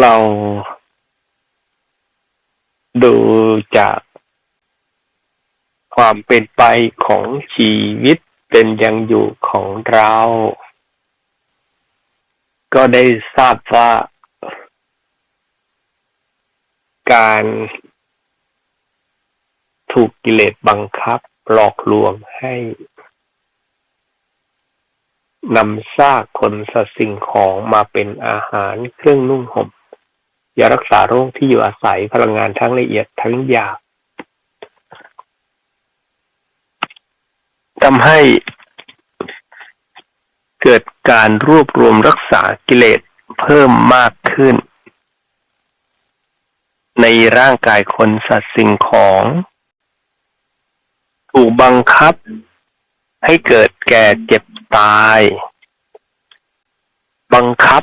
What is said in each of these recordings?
เราดูจากความเป็นไปของชีวิตเป็นยังอยู่ของเรา ก็ได้ทราบว่า การถูกกิเลสบังคับหลอกลวงให้นำซากคนสัตว์สิ่งของมาเป็นอาหารเครื่องนุ่งห่ม ยารักษาโรคที่อยู่อาศัยพลังงานทั้งละเอียดทั้งหยาบทำให้เกิดการรวบรวมรักษากิเลสเพิ่มมากขึ้น ในร่างกายคนสัตว์สิ่งของ ถูกบังคับ ให้เกิดแก่เจ็บตาย บังคับ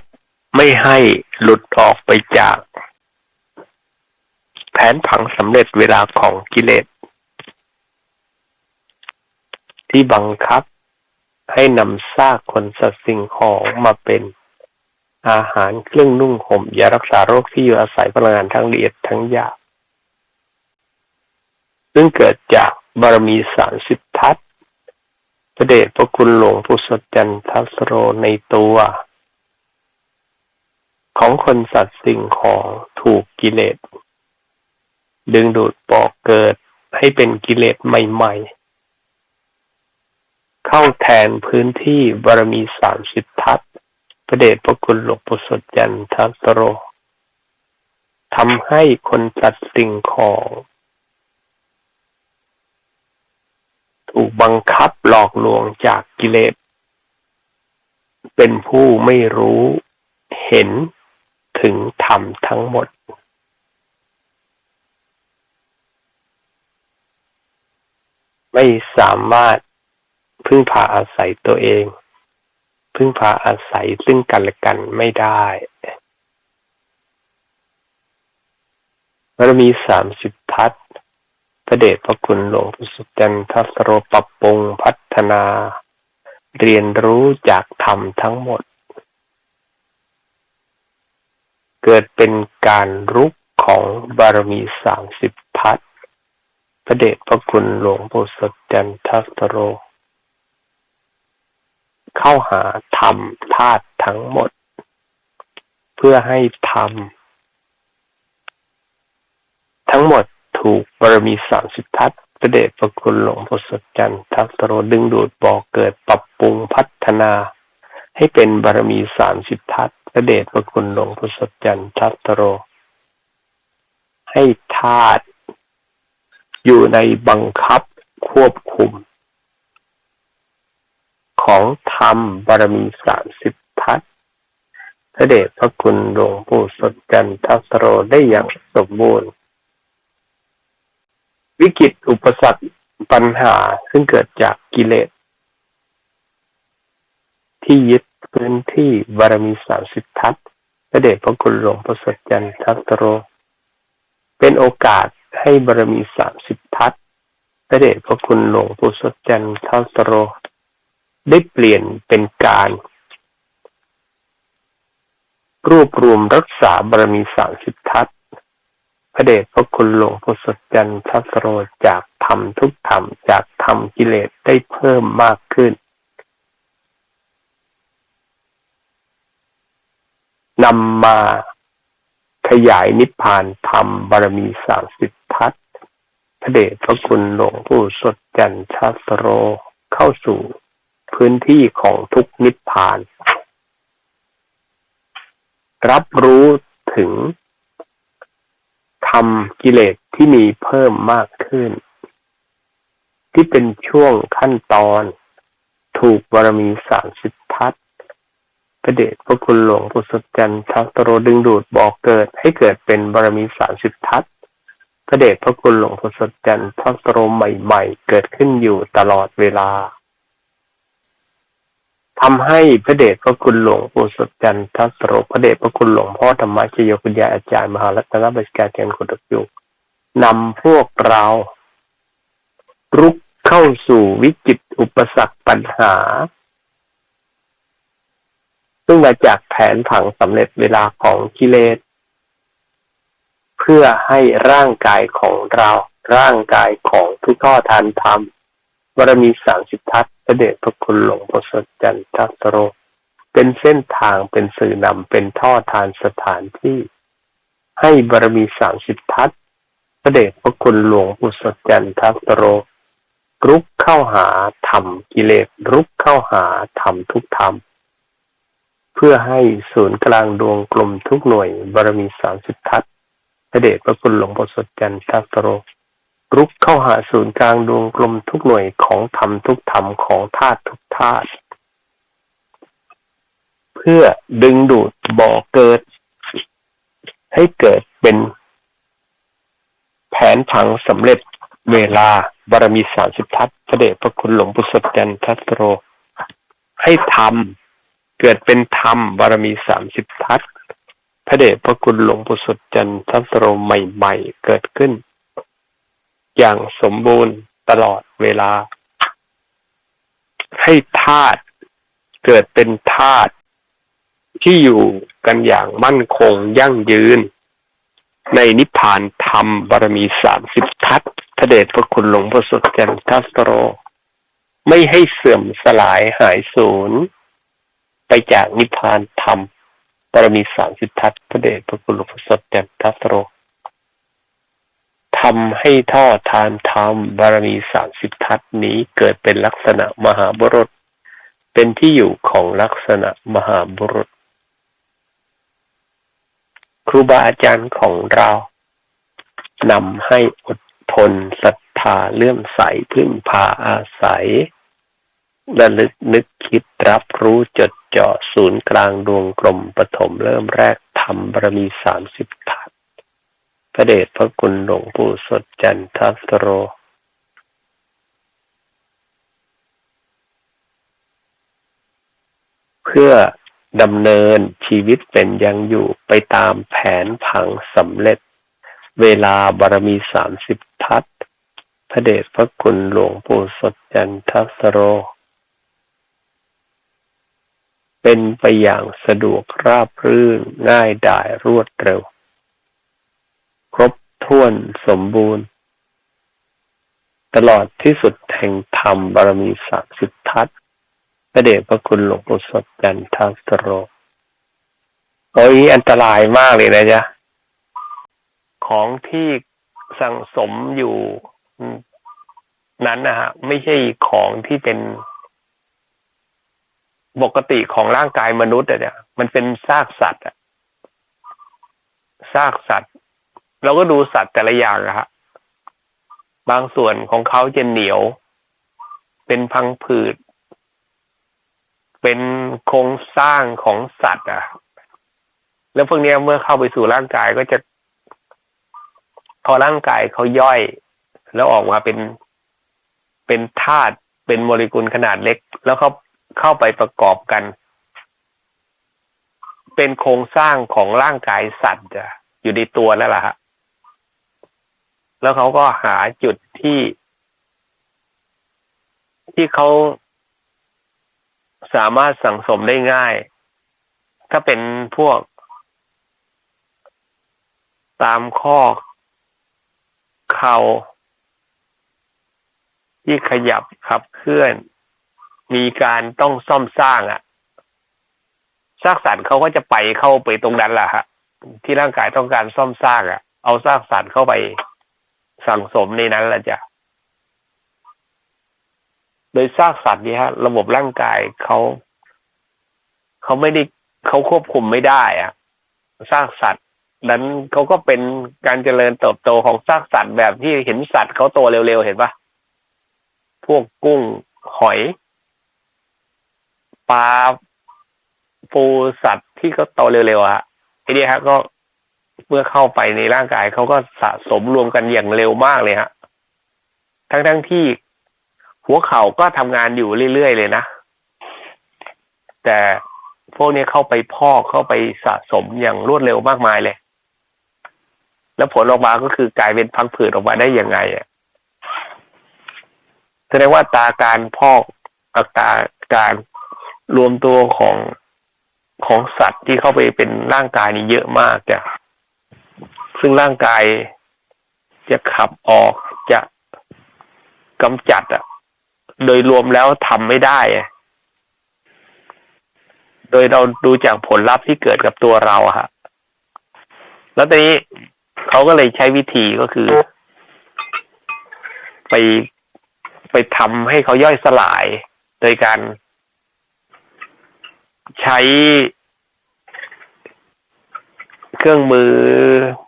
ไม่ให้หลุดออกไปจาก นผังสำเร็จเวลาของกิเลส ที่บังคับให้นำซากคนสัตว์สิ่งของมาเป็นอาหารเครื่องนุ่งห่มยารักษาโรคที่อยู่อาศัยพลังงานทั้งละเอียดทั้งหยาบซึ่งเกิดจากบารมีสามสิบทัศพระเดชพระคุณหลวงพุทธจันทสโรในตัว ของคนสัตว์สิ่งของถูกกิเลส ดึงดูดปอกเกิดให้เป็นกิเลสใหม่ ๆ เข้าแทนพื้นที่บารมีสามสิบทัศพระเดชพระคุณหลวงปู่สดยันทัสโรทำให้คนตัดสิ่งของ ถูกบังคับหลอกลวงจากกิเลส เป็นผู้ไม่รู้เห็นถึงธรรมทั้งหมด ไม่สามารถพึ่งพาอาศัยตัวเอง พึ่งพาอาศัยซึ่งกันและกันไม่ได้เรามีสามสิบทัศพระเดชพระคุณหลวงพุสุจันทัสโรปรับปรุงพัฒนา เรียนรู้จากธรรมทั้งหมด เกิดเป็นการรุกของบารมีสามสิบ ระเดชพระคุณหลวงปู่สดจันทัสโร เข้าหาธรรมธาตุทั้งหมด เพื่อให้ธรรม ทั้งหมดถูกบารมีสามสิบทัศประเดชประคุณหลวงพ่สดจันทักตโรดึงดูดบอกเกิดปรับปรุงพัฒนา ให้เป็นบารมีสามสิบทัศประเดชประคุณหลวงพ่สดจันทักตโร ให้ธาตุ อยู่ในบังคับควบคุม ของธรรมบารมีสามสิบทัศพระเดชพระคุณหลวงปู่สดจันทัสโรได้อย่างสมบูรณ์ วิกฤตอุปสรรคปัญหาซึ่งเกิดจากกิเลส ที่ยึดพื้นที่บารมีสามสิบทัศพระเดชพระคุณหลวงปู่สดจันทัสโร เป็นโอกาส ให้บารมีสามสิบทัศพระเดชพระคุณหลวงปู่สดจันทัสโร ได้เปลี่ยนเป็นการ รวบรวมรักษาบารมีสามสิบทัศพระเดชพระคุณหลวงพุทธจันทัสโรจากธรรมทุกธรรมจากธรรมกิเลสได้เพิ่มมากขึ้นนำมา ขยายนิพพานธรรมบารมีสามสิบทัศพระเดชพระคุณหลวงปู่สดจันทัสโรเข้าสู่พื้นที่ของทุกนิพพาน รับรู้ถึงทำกิเลสที่มีเพิ่มมากขึ้น ที่เป็นช่วงขั้นตอน ถูกบารมีสามสิบทัศ พระเดชพระคุณหลวงพุทธจันทร์ทัตโรดึงดูดบอกเกิดให้เกิดเป็นบารมีสามสิบทัศพระเดชพระคุณหลวงพุทธจันทร์ทัตโรใหม่ๆ เกิดขึ้นอยู่ตลอดเวลาทำให้พระเดชพระคุณหลวงปู่สดจันทัสโรพระเดชพระคุณหลวงพ่อธรรมชโยคุณยายอาจารย์มหาลัตนบัญการเทียนขุดยุนำพวกเรารุกเข้าสู่วิจิตอุปสรรคปัญหา ซึ่งมาจากแผนผังสำเร็จเวลาของกิเลสเพื่อให้ร่างกายของเรา ร่างกายของทุกข้อทานธรรมบารมีสามสิบทัศพระเดชพระคุณหลวงพ่อสดจันทัสโร เป็นเส้นทางเป็นสื่อนำเป็นท่อทานสถานที่ ให้บารมีสามสิบทัศพระเดชพระคุณหลวงปู่สดจันทัสโรรุกเข้าหาธรรมกิเลสรุกเข้าหาธรรมทุกธรรม พื่อให้ศูนย์กลางดวงกลมทุกหน่วยบารมีสามสิบทัศพระเดชพระคุณหลวงพ่อสดจันทัสโรรุกเข้าหาศูนย์กลางดวงกลมทุกหน่วยของธรรมทุกธรรมของธาตุทุกธาตุเพื่อดึงดูดบ่อเกิด ให้เกิดเป็น แผนผังสำเร็จเวลาบารมีสามสิบทัศพระเดชพระคุณหลวงปู่สดจันทัสโรให้ทำ เกิดเป็นธรรมบารมีสามสิบทัศพระเดชพระคุณหลวงปู่สดจันทัสโรใหม่ๆ เกิดขึ้น อย่างสมบูรณ์ตลอดเวลา ให้ธาตุเกิดเป็นธาตุที่อยู่กันอย่างมั่นคงยั่งยืน ในนิพพานธรรมบารมีสามสิบทัศพระเดชพระคุณหลวงพ่อสดจันทัสโร ไม่ให้เสื่อมสลายหายสูญ ไปจากนิพพานธรรมบารมีสามสิบทัศพระเดชพระคุณหลวงพ่อสดจันทัสโรทำให้ท่อทานธรรมบารมีสามสิบทัศนี้เกิดเป็นลักษณะมหาบุรุษ เป็นที่อยู่ของลักษณะมหาบุรุษ ครูบาอาจารย์ของเรานำให้อดทนศรัทธาเลื่อมใสพึ่งพาอาศัยระลึกนึกคิด รับรู้จดจ่อศูนย์กลางดวงกลมปฐมเริ่มแรกทำบารมีสามสิบทัศพระเดชพระคุณหลวงปู่สดจันทัสโรเพื่อดำเนินชีวิตเป็นยังอยู่ไปตามแผนผังสำเร็จ เวลาบารมีสามสิบทัศพระเดชพระคุณหลวงปู่สดจันทัสโร เป็นไปอย่างสะดวกราบรื่นง่ายดายรวดเร็ว ครบถ้วนสมบูรณ์ ตลอดที่สุดแห่งธรรมบารมีสามสิบทัศพระเดชพระคุณหลวงปู่สดจันทัสโรโอ้ยอันตรายมากเลยนะจ๊ะ ของที่สังสมอยู่นั้นนะฮะ ไม่ใช่ของที่เป็น ปกติของร่างกายมนุษย์เนี่ย มันเป็นซากสัตว์อะซากสัตว์ เราก็ดูสัตว์แต่ละอย่างอะฮะบางส่วนของเขาจะเหนียว เป็นพังผืด เป็นโครงสร้างของสัตว์อะแล้วพวกนี้เมื่อเข้าไปสู่ร่างกายก็จะ พอร่างกายเขาย่อย แล้วออกมาเป็นเป็นธาตุเป็นโมเลกุลขนาดเล็ก แล้วเขา เข้าไปประกอบกัน เป็นโครงสร้างของร่างกายสัตว์อยู่ในตัวนั่นแหละฮะแล้วเขาก็หาจุดที่ ที่เขาสามารถสั่งสมได้ง่าย ถ้าเป็นพวก ตามข้อเข่าที่ขยับขับเคลื่อน มีการต้องซ่อมสร้างอะซากสัตว์เขาก็จะไปเข้าไปตรงนั้นแหละฮะที่ร่างกายต้องการซ่อมสร้างอะเอาซากสัตว์เข้าไปสั่งสมในนั้นแหละจ้ะโดยซากสัตว์นี้ฮะ ระบบร่างกายเขาเขาไม่ได้เขาควบคุมไม่ได้อะซากสัตว์นั้นเขาก็เป็นการเจริญเติบโตของซากสัตว์แบบที่เห็นสัตว์เขาโตเร็วๆเห็นปะพวกกุ้งหอย ปลาปูสัตว์ที่เขาโตเร็วๆอะไอ้นี่ฮะก็เมื่อเข้าไปในร่างกายเขาก็สะสมรวมกันอย่างเร็วมากเลยฮะทั้งๆทที่หัวเข่าก็ทำงานอยู่เรื่อยๆเลยนะแต่พวกนี้เข้าไปพอกเข้าไปสะสมอย่างรวดเร็วมากมายเลย แล้วผลออกมาก็คือกลายเป็นพังผืดออกมาได้ยังไงอะแสดงว่าตาการพอกอัตราการ รวมตัวของของสัตว์ที่เข้าไปเป็นร่างกายนี่เยอะมากจ้ะซึ่งร่างกายจะขับออกจะกำจัดอะโดยรวมแล้วทำไม่ได้ โดยเราดูจากผลลัพธ์ที่เกิดกับตัวเราอะฮะ แล้วตอนนี้เขาก็เลยใช้วิธีก็คือ ไปไปทำให้เขาย่อยสลาย โดยการ ใช้เครื่องมือ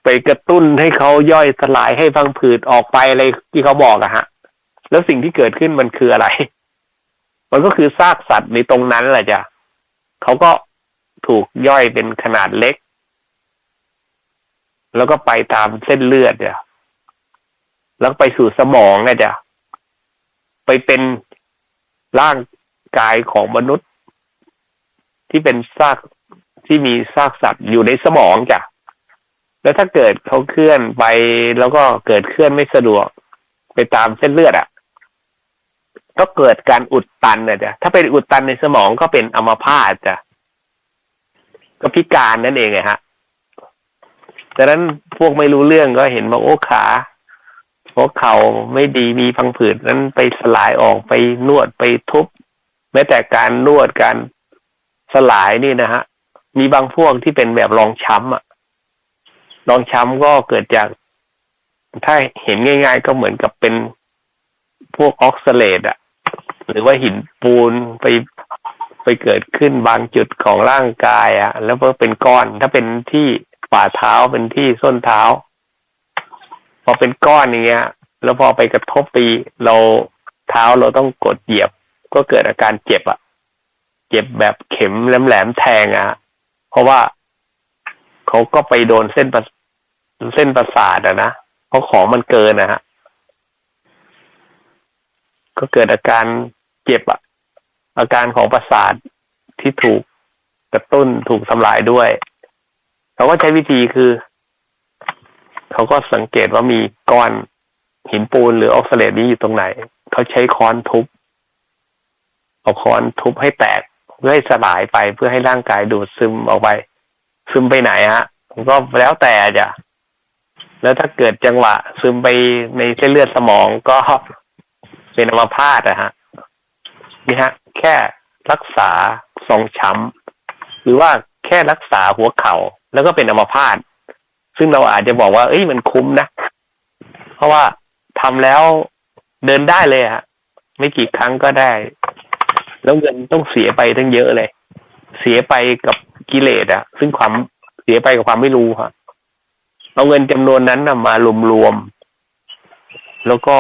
ไปกระตุ้นให้เขาย่อยสลายให้พังผืดออกไปอะไรที่เขาบอกอะฮะ แล้วสิ่งที่เกิดขึ้นมันคืออะไร มันก็คือซากสัตว์ในตรงนั้นแหละจ้ะเขาก็ถูกย่อยเป็นขนาดเล็ก แล้วก็ไปตามเส้นเลือดจ้ะแล้วไปสู่สมองนะจ้ะไปเป็นร่างกายของมนุษย์ ที่เป็นซากที่มีซากสัตว์อยู่ในสมองจ้ะแล้วถ้าเกิดเขาเคลื่อนไปแล้วก็เกิดเคลื่อนไม่สะดวก ไปตามเส้นเลือดอะ ก็เกิดการอุดตันนะจ้ะถ้าเป็นอุดตันในสมองก็เป็นอัมพาตจ้ะก็พิการนั่นเองไงฮะดังนั้นพวกไม่รู้เรื่องก็เห็นว่าโอ้ขาหัวเข่าไม่ดีมีพังผืดนั้นไปสลายออกไปนวดไปทุบ แม้แต่การนวดการ สลายนี่นะฮะ มีบางพวกที่เป็นแบบรองช้ำอะรองช้ำก็เกิดจาก ถ้าเห็นง่าย ๆ ก็เหมือนกับเป็นพวกออกซาเลตอะหรือว่าหินปูนไปไปเกิดขึ้นบางจุดของร่างกายอะแล้วก็เป็นก้อน ถ้าเป็นที่ฝ่าเท้าเป็นที่ส้นเท้า พอเป็นก้อนอย่างเงี้ย แล้วพอไปกระทบปีเราเท้าเราต้องกดเหยียบ ก็เกิดอาการเจ็บอะ เจ็บแบบเข็มแหลมๆแทงอะเพราะว่าเขาก็ไปโดนเส้นประเส้นประสาทอะนะเพราะของมันเกินนะฮะก็เกิดอาการเจ็บอะอาการของประสาทที่ถูกกระตุ้นถูกทำลายด้วยเขาก็ใช้วิธีคือ เขาก็สังเกตว่ามีก้อนหินปูนหรือออกซาเลตนี้อยู่ตรงไหน เขาใช้ค้อนทุบเอาค้อนทุบให้แตก เพื่อให้สลายไปเพื่อให้ร่างกายดูดซึมออกไป ซึมไปไหนฮะก็แล้วแต่จ้ะแล้วถ้าเกิดจังหวะ ซึมไปในเส้นเลือดสมองก็เป็นอัมพาตอะฮะนี่ฮะ แค่รักษาทรงช้ำหรือว่าแค่รักษาหัวเข่า แล้วก็เป็นอัมพาตซึ่งเราอาจจะบอกว่า เอ้ยมันคุ้มนะ เพราะว่าทำแล้วเดินได้เลยฮะ ไม่กี่ครั้งก็ได้ แล้วเงินต้องเสียไปทั้งเยอะเลย เสียไปกับกิเลสอะซึ่งความเสียไปกับความไม่รู้ฮะเอาเงินจำนวนนั้นนะมารวมๆแล้วก็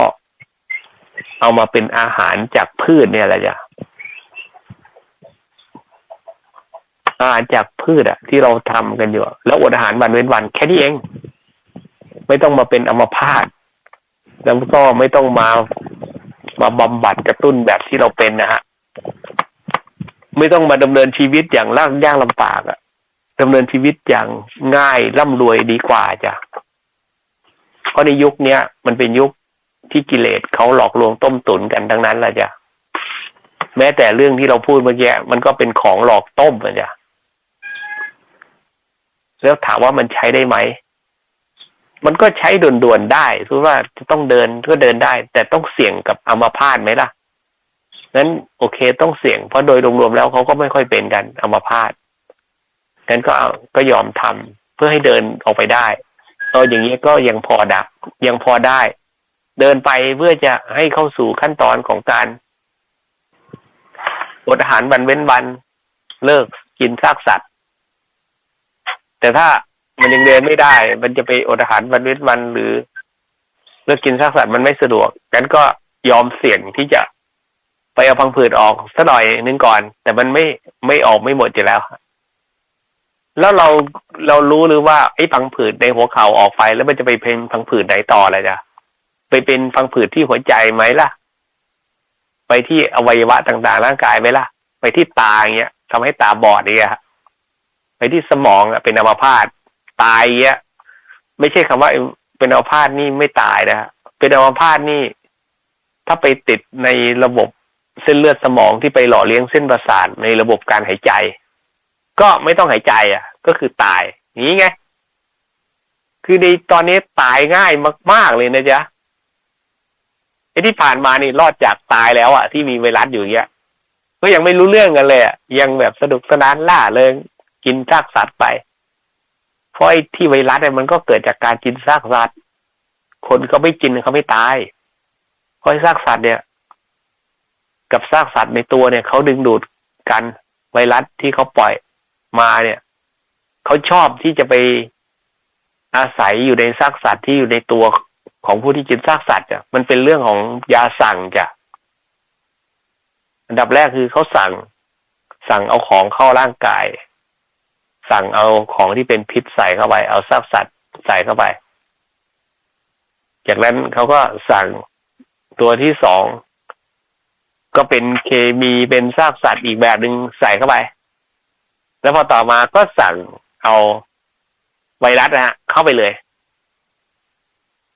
เอามาเป็นอาหารจากพืชเนี่ยแหละจ้ะอาหารจากพืชอะที่เราทำกันอยู่ แล้วอดอาหารวันเว้นวัน แค่นี้เอง ไม่ต้องมาเป็นอัมพาตแล้วก็ไม่ต้องมามาบำบัดกระตุ้นแบบที่เราเป็นนะฮะ ไม่ต้องมาดำเนินชีวิตอย่างลากยากลำบากอะดำเนินชีวิตอย่างง่ายร่ำรวยดีกว่าจ้ะเพราะในยุคเนี้ยมันเป็นยุคที่กิเลสเขาหลอกลวงต้มตุ๋นกันทั้งนั้นแหละจ้ะแม้แต่เรื่องที่เราพูดเมื่อกี้มันก็เป็นของหลอกต้มนะจ้ะแล้วถามว่ามันใช้ได้ไหม มันก็ใช้ด่วนๆได้คือว่าจะต้องเดินก็เดินได้ แต่ต้องเสี่ยงกับอัมพาตไหมล่ะ นั้นโอเคต้องเสี่ยง เพราะโดยรวมๆแล้วเขาก็ไม่ค่อยเป็นกันอัมพาตงั้นก็ก็ยอมทำเพื่อให้เดินออกไปได้เอออย่างนี้ก็ยังพอดักยังพอได้ เดินไปเพื่อจะให้เข้าสู่ขั้นตอนของการอดอาหารวันเว้นวัน เลิกกินซากสัตว์ แต่ถ้ามันยังเดินไม่ได้ มันจะไปอดอาหารวันเว้นวันหรือ เลิกกินซากสัตว์มันไม่สะดวกงั้นก็ยอมเสี่ยงที่จะ ไปเอาพังผืดออกสักหน่อยนึงก่อน แต่มันไม่ไม่ออกไม่หมดอยู่แล้ว แล้วเราเรารู้หรือว่าไอ้พังผืดในหัวเข่าออกไป แล้วมันจะไปเป็นพังผืดไหนต่ออะไรจ้ะไปเป็นพังผืดที่หัวใจไหมล่ะ ไปที่อวัยวะต่างๆ ร่างกายไหมล่ะ ไปที่ตาอย่างเงี้ยทำให้ตาบอดเนี่ยไปที่สมองเป็นอัมพาตตายเงี้ย ไม่ใช่คำว่าเป็นอัมพาตนี่ไม่ตายนะเป็นอัมพาตนี่ ถ้าไปติดในระบบ เส้นเลือดสมองที่ไปหล่อเลี้ยงเส้นประสาทในระบบการหายใจ ก็ไม่ต้องหายใจอะ ก็คือตาย นี้ไง คือในตอนนี้ตายง่ายมาก ๆ เลยนะจ๊ะไอ้ที่ผ่านมานี่รอดจากตายแล้วอะที่มีไวรัสอยู่เงี้ย ก็ยังไม่รู้เรื่องกันเลยอะยังแบบสนุกสนานล่าเริงกินซากสัตว์ไป เพราะไอ้ที่ไวรัสเนี่ยมันก็เกิดจากการกินซากสัตว์ คนก็ไม่กินเขาไม่ตายเพราะซากสัตว์เนี่ย กับซากสัตว์ในตัวเนี่ยเขาดึงดูดกันไวรัสที่เขาปล่อยมาเนี่ยเขาชอบที่จะไปอาศัยอยู่ในซากสัตว์ที่อยู่ในตัวของผู้ที่กินซากสัตว์จ้ะมันเป็นเรื่องของยาสั่งจ้ะอันดับแรกคือเขาสั่ง สั่งเอาของเข้าร่างกาย สั่งเอาของที่เป็นพิษใส่เข้าไป เอาซากสัตว์ใส่เข้าไป จากนั้นเขาก็สั่งตัวที่สอง ก็เป็นเคมีเป็นซากสัตว์อีกแบบหนึ่งใส่เข้าไป แล้วพอต่อมาก็สั่งเอาไวรัสนะฮะเข้าไปเลย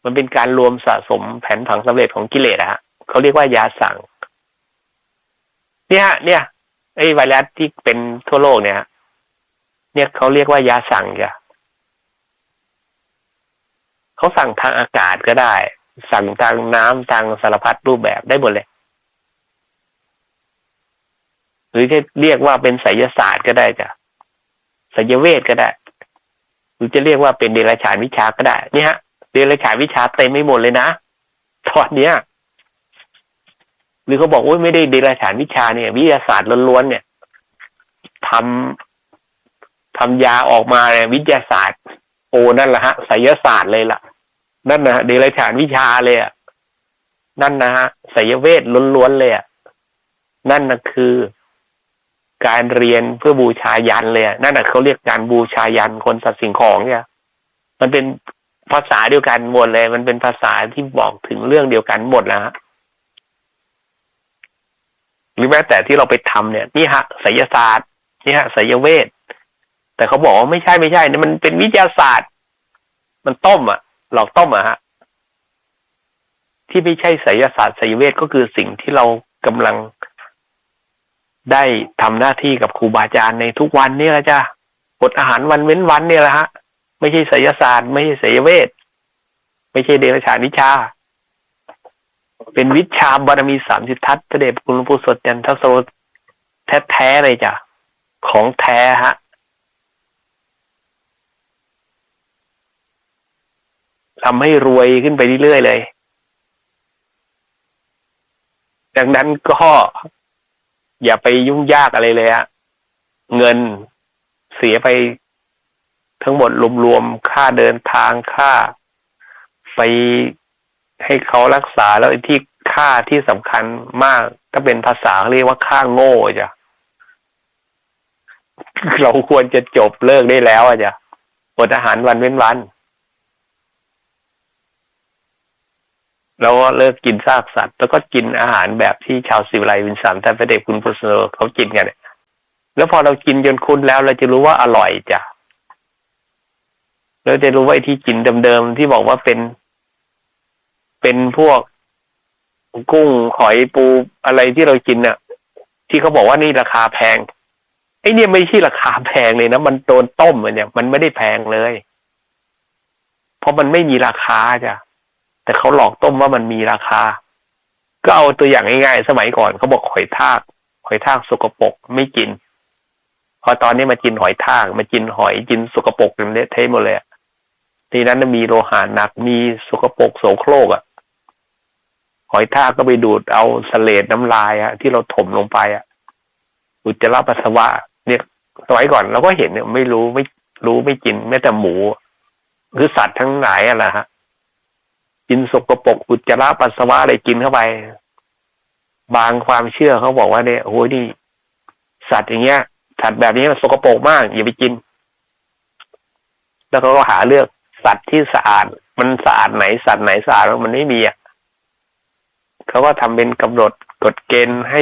มันเป็นการรวมสะสมแผนผังสำเร็จของกิเลสอะฮะเขาเรียกว่ายาสั่ง เนี่ย เนี่ยไอ้ไวรัสที่เป็นทั่วโลกเนี่ย เนี่ยเขาเรียกว่ายาสั่งจ้ะเขาสั่งทางอากาศก็ได้ สั่งทางน้ำทางสารพัดรูปแบบได้หมดเลย ห รือจะเรียกว่าเป็นไสยศาสตร์ก็ได้จ้ะไสยเวทก็ได้ หรือจะเรียกว่าเป็นเดรัจฉานวิชาก็ได้ นี่ฮะ เดรัจฉานวิชาเต็มไม่หมดเลยนะตอนเนี้ย หรือเขาบอกว่าไม่ได้เดรัจฉานวิชาเนี่ย วิทยาศาสตร์ล้วนๆเนี่ยทำทำยาออกมาเนี่ยวิทยาศาสตร์ โอ้นั่นแหละฮะไสยศาสตร์เลยล่ะ นั่นนะเดรัจฉานวิชาเลยอะนั่นนะฮะไสยเวทล้วนๆเลยอะนั่นนะคือ การเรียนเพื่อบูชายันเลยนั่นแหะเขาเรียกการบูชายันคนสัตว์สิ่งของเนี่ย มันเป็นภาษาเดียวกันหมดเลย มันเป็นภาษาที่บอกถึงเรื่องเดียวกันหมดแล้วฮะหรือแม้แต่ที่เราไปทำเนี่ยนี่ฮะไสยศาสตร์นี่ฮะไสยเวทแต่เขาบอกว่าไม่ใช่ไม่ใช่นี่มันเป็นวิทยาศาสตร์ มันต้มอะหลอกต้มอะฮะที่ไม่ใช่ไสยศาสตร์ไสยเวทก็คือสิ่งที่เรากำลัง ได้ทำหน้าที่กับครูบาอาจารย์ในทุกวันนี่แหละจ้ะอดอาหารวันเว้นวันเนี่ยแหละฮะ ไม่ใช่ไสยศาสตร์ ไม่ใช่ไสยเวท ไม่ใช่เดรัจฉานวิชา เป็นวิชาบารมีสามสิทธัตถเดชคุณหลวงปู่สดยันทโสแท้ๆเลยจ้ะ ของแท้ฮะทำให้รวยขึ้นไปเรื่อยๆเลย ดังนั้นก็ อย่าไปยุ่งยากอะไรเลยอะเงินเสียไปทั้งหมดรวมๆค่าเดินทางค่า ไปให้เขารักษาแล้วที่ค่าที่สำคัญมาก ถ้าเป็นภาษาเรียกว่าค่าโง่จ้ะเราควรจะจบเลิกได้แล้วอะจ้ะอดอาหารวันเว้นวัน แล้วก็เลิกกินซากสัตว์ แล้วก็กินอาหารแบบที่ชาวสิวไลวินสันแท่านพระเดชคุณพุทธเขากินกันเนี่ยแล้วพอเรากินจนคุ้นแล้วเราจะรู้ว่าอร่อยจ้ะเราจะรู้ว่าที่กินเดิมๆที่บอกว่าเป็น เป็นพวกกุ้งหอยปูอะไรที่เรากินน่ะ ที่เขาบอกว่านี่ราคาแพงไอ้เนี่ยไม่ใช่ราคาแพงเลยนะมันโดนต้มเนี่ย มันไม่ได้แพงเลย เพราะมันไม่มีราคาจ้ะ แต่เขาหลอกต้มว่ามันมีราคา ก็เอาตัวอย่างง่ายๆ สมัยก่อนเขาบอกหอยทากหอยทากสกปรกไม่กิน พอตอนนี้มากินหอยทากมากินหอยกินสกปรกกันเละเทะหมดเลยทีนั้นมีโลหะหนักมีสกปรกโสโครกอะ หอยทากก็ไปดูดเอาสเลดน้ำลายอะที่เราถมลงไปอะอุจจาระปัสสาวะเนี่ยสมัยก่อนเราก็เห็นเนี่ยไม่รู้ไม่รู้ไม่กินแม้แต่หมูคือสัตว์ทั้งหลายอะนะฮะ กินสกปรกอุจจาระปัสสาวะอะไรกินเข้าไป บางความเชื่อเขาบอกว่าเนี่ยโอ้ยนี่สัตว์อย่างเงี้ยสัตว์แบบนี้มันสกปรกมาก อย่าไปกิน แล้วเขาก็หาเลือกสัตว์ที่สะอาด มันสะอาดไหนสัตว์ไหนสะอาดมันไม่มีอะเขาก็ทำเป็นกำหนดกฎเกณฑ์ให้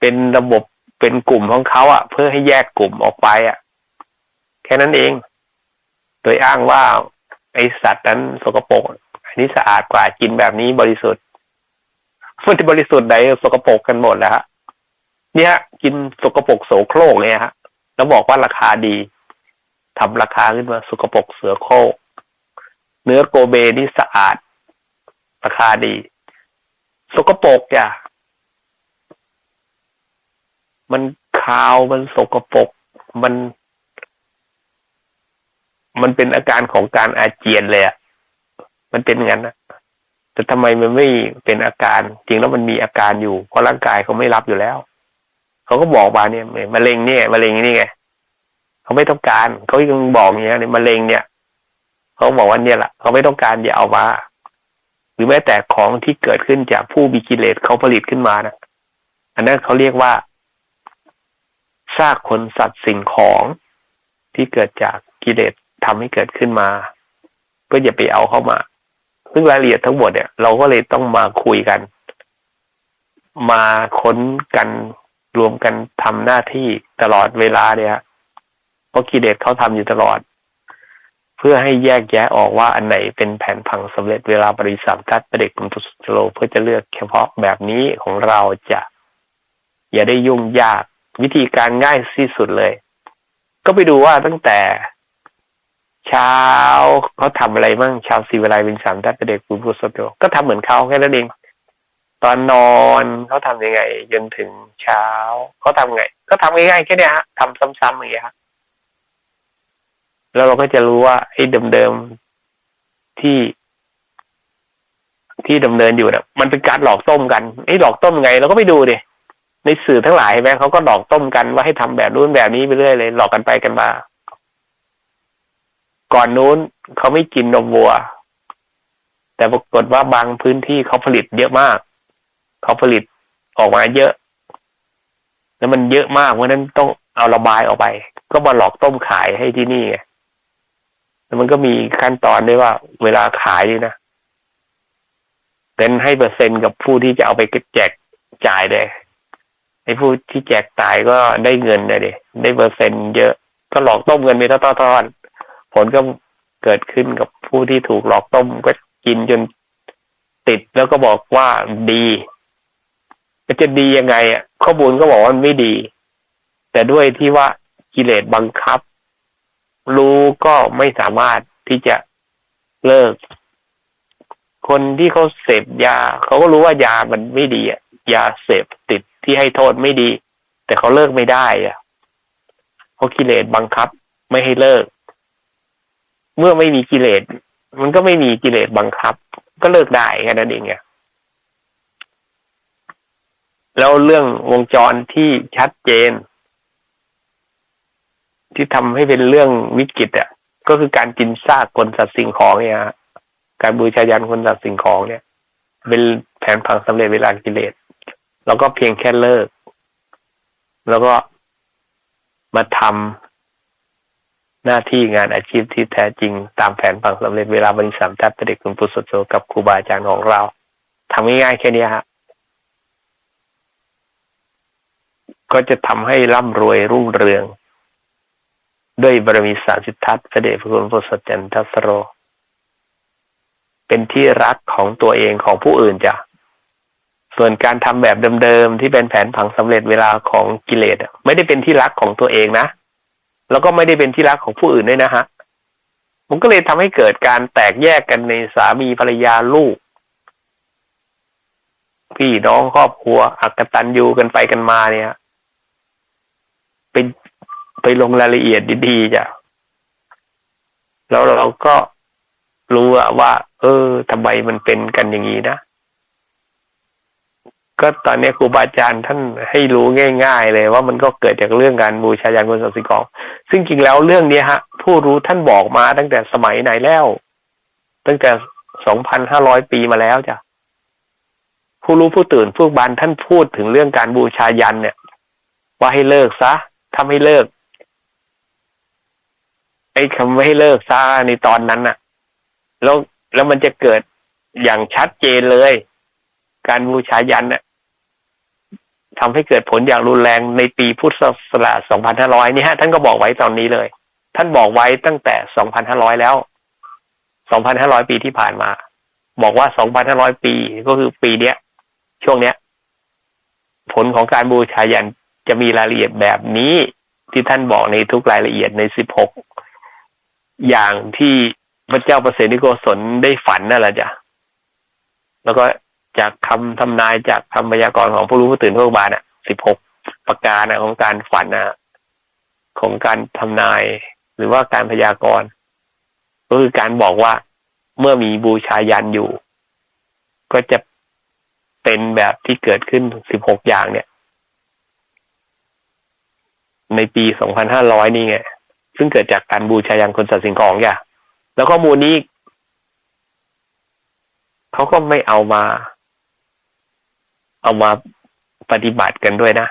เป็นระบบเป็นกลุ่มของเขาอะ เพื่อให้แยกกลุ่มออกไปอะ แค่นั้นเอง โดยอ้างว่าไอสัตว์นั้นสกปรก นี้สะอาดกว่ากินแบบนี้บริสุทธิ์มันจะบริสุทธิ์ไหนสกปรกกันหมดแล้วฮะเนี่ยกินสกปรกโสโครกเนี่ยฮะ แล้วบอกว่าราคาดีทำราคาขึ้นมาสกปรกเสือโครกเนื้อโกเบนี่สะอาด ราคาดี สกปรกจ้ะมันคาวมันสกปรกมัน มันเป็นอาการของการอาเจียนเลยอะ มันเป็นงั้นนะแต่ทำไมมันไม่เป็นอาการ จริงแล้วมันมีอาการอยู่ เพราะร่างกายเขาไม่รับอยู่แล้ว เขาก็บอกมาเนี่ยมะเร็งเนี่ยมะเร็งนี่ไงเขาไม่ต้องการเขายังบอกอย่างเงี้ยมะเร็งเนี่ยเขาบอกว่าเนี่ยแหละเขาไม่ต้องการอย่าเอามาหรือแม้แต่ของที่เกิดขึ้นจากผู้มีกิเลสเขาผลิตขึ้นมานะอันนั้นเขาเรียกว่าซากคนสัตว์สิ่งของที่เกิดจากกิเลสทำให้เกิดขึ้นมา ก็อย่าไปเอาเข้ามา ซึ่งรายละเอียดทั้งหมดเนี่ยเราก็เลยต้องมาคุยกัน มาค้นกันรวมกันทำหน้าที่ตลอดเวลาเนี่ยเพราะกิเลสเขาทำอยู่ตลอด เพื่อให้แยกแยะออกว่าอันไหนเป็นแผนผังสำเร็จเวลาบริสัมทัศประเด็กกุมตุสโลเพื่อจะเลือกเฉพาะแบบนี้ของเราจะ อย่าได้ยุ่งยากวิธีการง่ายที่สุดเลย ก็ไปดูว่าตั้งแต่ เช้าเขาทำอะไรบ้างชาวศิวิไลวินสามทัศเด็กปุบุสโตก็ทำเหมือนเขาแค่นั้นเอง ตอนนอนเขาทำยังไงจนถึงเช้าเขาทำไง ก็ทำง่ายๆแค่นี้ฮะทำซ้ำๆอย่างเงี้ยฮะแล้วเราก็จะรู้ว่าไอ้เดิมๆที่ ที่ดำเนินอยู่เนี่ยมันเป็นการหลอกต้มกันไอ้หลอกต้มไงเราก็ไปดูดิในสื่อทั้งหลายแม้เขาก็หลอกต้มกันว่าให้ทำแบบนู้นแบบนี้ไปเรื่อยเลย หลอกกันไปกันมา ก่อนนู้นเขาไม่กินนมวัว แต่ปรากฏว่าบางพื้นที่เขาผลิตเยอะมาก เขาผลิตออกมาเยอะ แล้วมันเยอะมากเพราะนั้นต้องเอาระบายออกไป ก็มาหลอกต้มขายให้ที่นี่ไงแล้วมันก็มีขั้นตอนด้วยว่า เวลาขายนี่นะเป็นให้เปอร์เซ็นต์กับผู้ที่จะเอาไปแจกจ่ายเลยไอ้ผู้ที่แจกตายก็ได้เงินเลยดิได้เปอร์เซ็นต์เยอะก็หลอกต้มเงินไปทอดๆ ผลก็เกิดขึ้นกับผู้ที่ถูกหลอกต้มก็กินจนติดแล้วก็บอกว่าดีมันจะดียังไง อะ ข้อมูลก็บอกว่ามันไม่ดี แต่ด้วยที่ว่ากิเลสบังคับ รู้ก็ไม่สามารถที่จะเลิก คนที่เขาเสพยาเขาก็รู้ว่ายามันไม่ดีอะยาเสพติดที่ให้โทษไม่ดี แต่เขาเลิกไม่ได้อะเพราะกิเลสบังคับไม่ให้เลิก เมื่อไม่มีกิเลสมันก็ไม่มีกิเลสบังคับ ก็เลิกได้แค่นั้นเองไงแล้วเรื่องวงจรที่ชัดเจน ที่ทำให้เป็นเรื่องวิกฤตอะ ก็คือการกินซากคนสัตว์สิ่งของเนี่ยการบูชายันคนสัตว์สิ่งของเนี่ย เป็นแผนผังสำเร็จเวลากิเลสแล้วก็เพียงแค่เลิก แล้วก็มาทำ หน้าที่งานอาชีพที่แท้จริงตามแผนผังสำเร็จเวลาบริษัทจัดประเด็กคุณปุสโสกับครูบาอาจารย์ของเราทำง่ายๆแค่นี้ฮะก็จะทำให้ร่ำรวยรุ่งเรือง ด้วยบารมีสามสิทธัตพระเดชพระคุณพระสดจันทัสโร เป็นที่รักของตัวเองของผู้อื่นจ้ะส่วนการทำแบบเดิมๆที่เป็นแผนผังสำเร็จเวลาของกิเลสไม่ได้เป็นที่รักของตัวเองนะ แล้วก็ไม่ได้เป็นที่รักของผู้อื่นด้วยนะฮะมันก็เลยทำให้เกิดการแตกแยกกันในสามีภรรยาลูก พี่น้องครอบครัวอักตันยูกันไปกันมาเนี่ยไปไปลงรายละเอียดดีๆจ้ะแล้วเราก็รู้ว่า เออทำไมมันเป็นกันอย่างนี้นะ ก็ตอนนี้ครูบาอาจารย์ท่านให้รู้ง่าย ๆ เลยว่ามันก็เกิดจากเรื่องการบูชายันคนสัตว์สิของซึ่งจริงแล้วเรื่องนี้ฮะ ผู้รู้ท่านบอกมาตั้งแต่สมัยไหนแล้ว ตั้งแต่สองพันห้าร้อยปีมาแล้วจ้ะผู้รู้ผู้ตื่นผู้บันท่านพูดถึงเรื่องการบูชายันเนี่ย ว่าให้เลิกซะทำให้เลิก ไอ้คำว่าให้เลิกซะในตอนนั้นน่ะ แล้วแล้วมันจะเกิดอย่างชัดเจนเลย การบูชายันเนี่ย ทำให้เกิดผลอย่างรุนแรงในปีพุทธศักราช 2500 นี่ฮะ ท่านก็บอกไว้ตอนนี้เลย ท่านบอกไว้ตั้งแต่ 2,500 แล้ว 2,500 ปีที่ผ่านมา บอกว่า 2,500 ปีก็คือปีเนี้ย ช่วงเนี้ย ผลของการบูชายันจะมีรายละเอียดแบบนี้ ที่ท่านบอกในทุกรายละเอียดใน 16 อย่างที่พระเจ้าประเสนิโกศลได้ฝันนั่นแหละจ้ะแล้วก็ จากคำทำนายจากคำพยากรณ์ของผู้รู้ผู้ตื่นผู้บานอะสิบหกประการนะของการฝันนะของการทำนาย หรือว่าการพยากรณ์ก็คือการบอกว่าเมื่อมีบูชายันอยู่ ก็จะเป็นแบบที่เกิดขึ้นสิบหกอย่างเนี่ย ในปีสองพันห้าร้อยนี่ไง ซึ่งเกิดจากการบูชายันคนสัตว์สิ่งของอย่าแล้วข้อมูลนี้เขาก็ไม่เอามา เอามาปฏิบัติกันด้วยนะ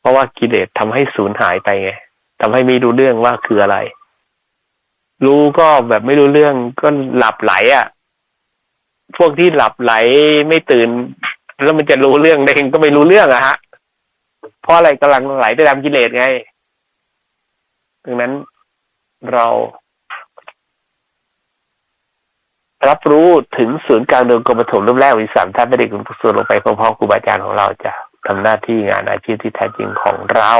เพราะว่ากิเลสทำให้สูญหายไปไงทำให้ไม่รู้เรื่องว่าคืออะไร รู้ก็แบบไม่รู้เรื่องก็หลับไหลอะ่ะ พวกที่หลับไหลไม่ตื่น แล้วมันจะรู้เรื่องได้เองก็ไม่รู้เรื่องอะฮะ เพราะอะไรกำลังไหลไปตามกิเลสไงดังนั้นเรา รับรู้ถึงศูนย์กลางดวงกรมปฐมรูปแรกวิสามท่านไม่ได้คุณส่วนลงไปพร้อมๆครูบาอาจารย์ของเราจะทำหน้าที่งานอาชีพที่แท้จริงของเรา